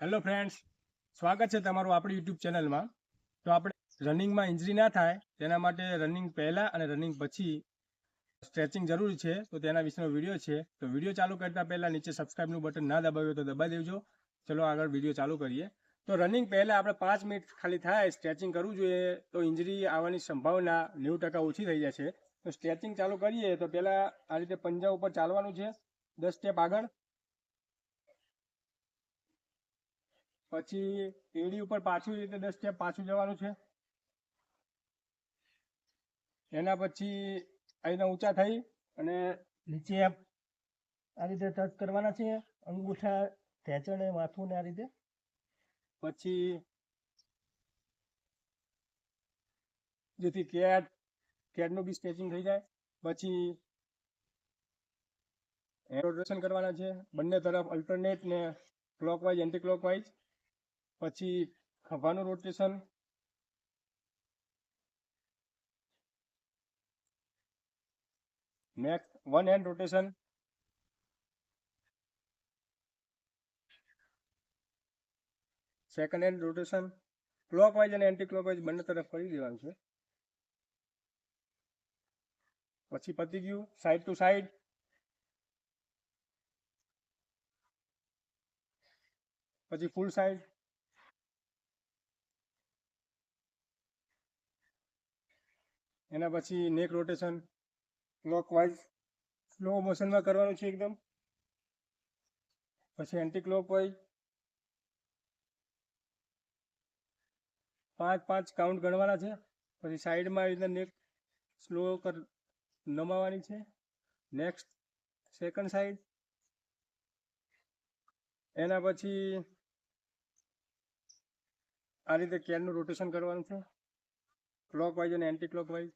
Hello friends સ્વાગત છે તમારું આપણી યુટ્યુબ ચેનલમાં. તો આપણે રનિંગમાં ઇન્જરી ના થાય, તેના માટે રનિંગ પહેલાં અને રનિંગ પછી સ્ટ્રેચિંગ જરૂરી છે. તો તેના વિશેનો વીડિયો છે. તો વીડિયો ચાલુ કરતા પહેલાં નીચે સબસ્ક્રાઇબનું બટન ના દબાવ્યું તો દબાવી દેજો. ચલો આગળ વીડિયો ચાલુ કરીએ. તો રનિંગ પહેલાં આપણે પાંચ મિનિટ ખાલી થાય સ્ટ્રેચિંગ કરવું જોઈએ તો ઇન્જરી આવવાની સંભાવના નેવું ટકા ઓછી થઈ જાય છે. તો સ્ટ્રેચિંગ ચાલુ કરીએ તો પહેલાં આ રીતે પંજા ઉપર ચાલવાનું છે. દસ સ્ટેપ આગળ. પછી એડી ઉપર પાછું રીતે દસ સ્ટેપ પાછું જવાનું છે. એના પછી અહીંના ઊંચા થઈ અને નીચે આ રીતે ટચ કરવાના છે, અંગૂઠા ઢેચણ એ માથું ને આ રીતે. પછી જેથી કેટ, કેટનું બી સ્ટ્રેચિંગ થઈ જાય. પછી રોટેશન કરવાના છે, બંને તરફ અલ્ટરનેટ ને ક્લોકવાઇઝ એન્ટી ક્લોકવાઇઝ પછી ખભાનું rotation next one hand rotation second hand rotation clockwise અને એન્ટી ક્લોકવાઇઝ બંને તરફ કરી દેવાનું છે. પછી પતી ગયું સાઈડ ટુ સાઈડ પછી ફૂલ સાઈડ એના પછી નેક રોટેશન ક્લોકવાઇઝ સ્લો મોશનમાં કરવાનું છે એકદમ. પછી એન્ટી ક્લોકવાઇઝ પાંચ પાંચ કાઉન્ટ ગણવાના છે. પછી સાઈડમાં આવી રીતે નેક સ્લો કર, નમાવાની છે. નેક્સ્ટ સેકન્ડ સાઈડ એના પછી આ રીતે કેરનું રોટેશન કરવાનું છે. ક્લોકવાઇઝ અને એન્ટી ક્લોકવાઇઝ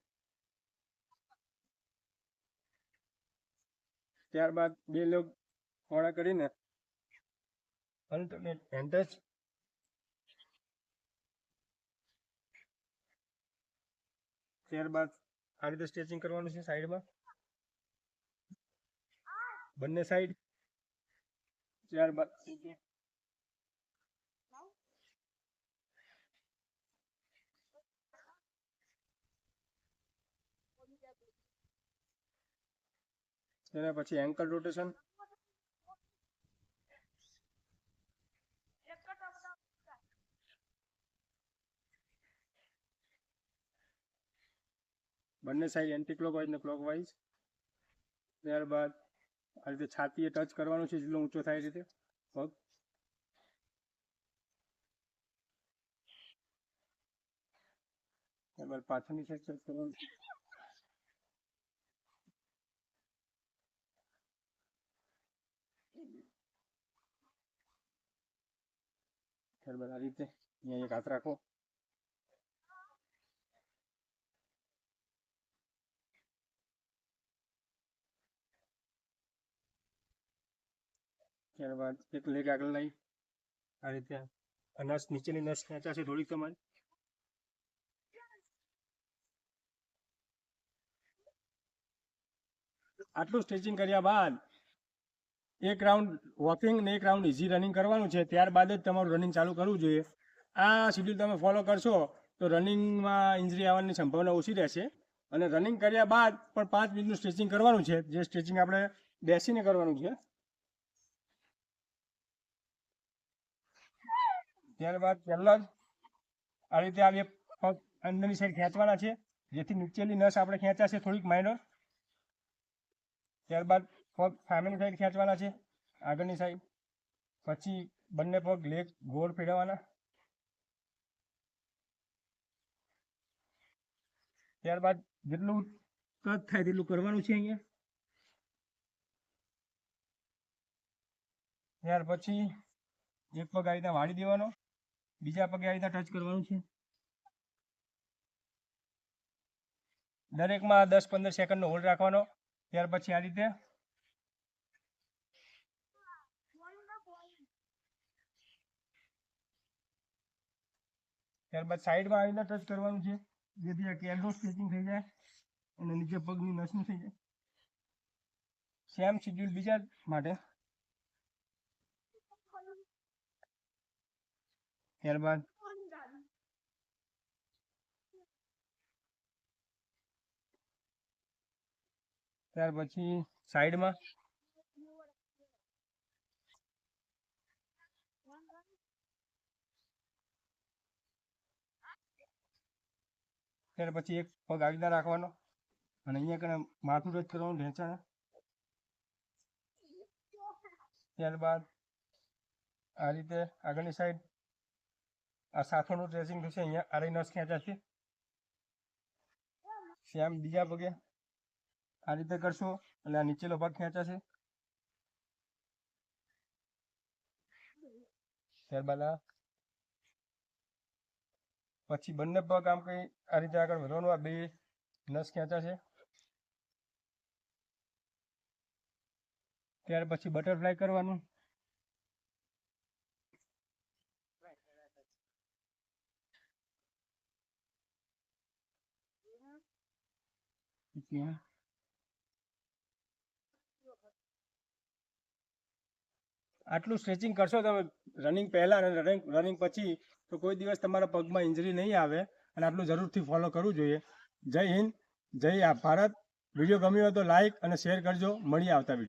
ત્યારબાદ બે લોગ પોળા કરીને અલ્ટરનેટ એન્ટચ ત્યારબાદ આ રીતે સ્ટ્રેચિંગ કરવાનું છે સાઈડમાં બંને સાઈડ ત્યારબાદ એના પછી એન્કલ રોટેશન બંને સાઈડ એન્ટી ક્લોકવાઇઝ ને ક્લોકવાઇઝ ત્યારબાદ આ રીતે છાતીએ ટચ કરવાનું છે જેટલો ઊંચો થાય રીતે. પગ ત્યારબાદ પાછળની સાઈડ ટચ કરવાનું છે ત્યારબાદ આ રીતે અહીંયા એક હાથ રાખો ત્યારબાદ એક લેગ આગળ લઈ આ રીતે અનાજ નીચેની નસ ખેંચાશે થોડીક તમારી આટલું સ્ટ્રેચિંગ કર્યા બાદ એક રાઉન્ડ વોકિંગ ને એક રાઉન્ડ ઇઝી રનિંગ કરવાનું છે. ત્યારબાદ જ તમારું રનિંગ ચાલુ કરવું જોઈએ. આ શેડ્યુલ તમે ફોલો કરશો તો રનિંગમાં ઇન્જરી આવવાની સંભાવના ઓછી રહેશે. અને રનિંગ કર્યા બાદ પણ પાંચ મિનિટનું સ્ટ્રેચિંગ કરવાનું છે. જે સ્ટ્રેચિંગ આપણે બેસીને કરવાનું છે. ત્યારબાદ પહેલાં જ આ રીતે આ બે પગ અંદરની સાઈડ ખેંચવાના છે. જેથી નીચેની નસ આપણે ખેંચાશે થોડીક માઇનર ત્યારબાદ પગ સામેની સાઈડ ખેંચવાના છે. આગળની સાઈડ પછી બંને પગ લેગ ગોળ ફેરવવાના. ત્યારબાદ જેટલું કદ થાય તેટલું કરવાનું છે અહીંયા. ત્યાર પછી એક પગ આ રીતના વાળી દેવાનો. બીજા પગે આ રીતના ટચ કરવાનું છે. દરેકમાં દસ પંદર સેકન્ડનો હોલ્ડ રાખવાનો. ત્યાર પછી આ રીતે ત્યારબાદ સાઈડમાં આ રીતના ટચ કરવાનું છે. જેથી આ કેરનું સ્ટ્રેચિંગ થઈ જાય અને નીચે પગની નસનું થઈ જાય. સેમ શેડ્યુલ બીજા માટે. ત્યારબાદ ત્યાર પછી સાઈડમાં ત્યાર પછી એક પગ આવી રીતના રાખવાનો. અને અહીંયા કને માથું ટચ કરવાનું ઢેંચાણ ત્યારબાદ આ રીતે આગળની સાઈડ આ સાથોનું ડ્રેસિંગ થશે, અહીંયા આરી નસ ખેંચાશે સેમ બીજા પગે આ રીતે કરશો એટલે આ નીચેલો ભાગ ખેંચાશે. ત્યારબાદ આ પછી બંને પગ આમ કઈ આ રીતે આગળ વધવાનું. આ બે નસ ખેંચા છે ત્યાર પછી બટરફ્લાય કરવાનું. આટલું સ્ટ્રેચિંગ કરશો તમે રનિંગ પહેલાં અને રનિંગ રનિંગ પછી તો કોઈ દિવસ તમારા પગમાં ઇન્જરી નહીં આવે. અને આટલું જરૂરથી ફોલો કરવું જોઈએ. જય હિન્દ, જય ભારત. વીડિયો ગમ્યો હોય તો લાઈક અને શેર કરજો. મળી આવતા વીડિયો